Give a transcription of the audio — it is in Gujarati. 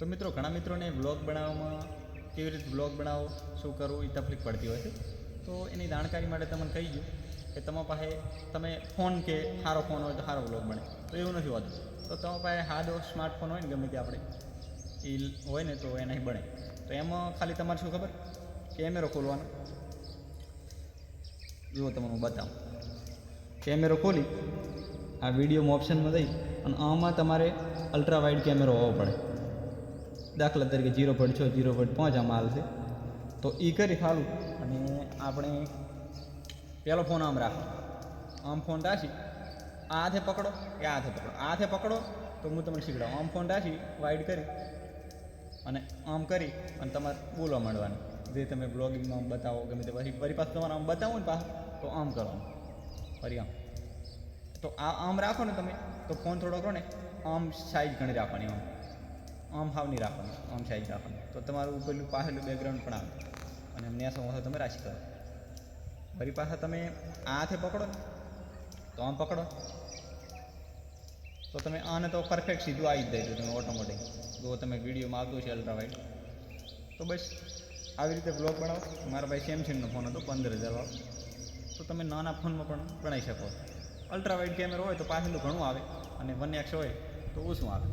તો મિત્રો, ઘણા મિત્રોને બ્લોગ બનાવવામાં કેવી રીતે બ્લોગ બનાવો, શું કરવું એ તકલીફ પડતી હોય છે. તો એની જાણકારી માટે તમને કહી દઉં કે તમારા પાસે, તમે ફોન કે સારો ફોન હોય તો સારો બ્લોગ બને. તો એવું નથી હોતું. તો તમારા પાસે સાદો સ્માર્ટફોન હોય ને, ગમે તે આપણે એ હોય ને, તો એનાથી બને. તો એમાં ખાલી તમારે શું ખબર? કેમેરો ખોલવાનો. જુઓ તમને હું બતાવું. કેમેરો ખોલી, આ વિડીયોમાં ઓપ્શનમાં જઈ અને આમાં તમારે અલ્ટ્રા વાઇડ કેમેરો હોવો પડે. દાખલા તરીકે જીરો પોઈન્ટ છ, જીરો પોઈન્ટ પાંચ આમાં હાલશે તો એ કરી ખાલું. અને આપણે પહેલો ફોન આમ રાખો. આમ ફોન રાખી આ હાથે પકડો કે આ હાથે પકડો? આ હાથે પકડો તો હું તમને શીખડાવું આમ ફોન રાખી વાઇડ કરી. અને આમ કરી અને તમારે બોલવા માંડવાનું. જે તમે બ્લોગિંગમાં બતાવો, ગમે તે પછી ફરી પાછું તમારે આમ બતાવો ને પાછું, તો આમ કરવાનું. ફરી આમ. તો આ આમ રાખો ને તમે, તો ફોન થોડો કરો ને, આમ સાઈઝ ઘણી રાખવાની આમ. આમ હાવ નહીં રાખવાનું, આમ સાઈઝ રાખવાનું. તો તમારું પેલું પાછળનું બેકગ્રાઉન્ડ પણ આવે. અને નેસો મોસો તમે રાખી કરો. ફરી પાછા તમે આ હાથે પકડો ને, તો આમ પકડો. તો તમે આને તો પરફેક્ટ સીધું આવી જ જાય તમે ઓટોમેટિક જો તમે વિડીયોમાં આવતું છે અલ્ટ્રાવાઇડ તો બસ આવી રીતે બ્લોગ બનાવો. મારા ભાઈ સેમસંગનો ફોન હતો પંદર હજારવાળો તો તમે નાના ફોનમાં પણ બનાવી શકો. અલ્ટ્રા વાઇડ કેમેરો હોય તો પાછળનું ઘણું આવે અને વન એક્સ હોય તો ઓછું આવે.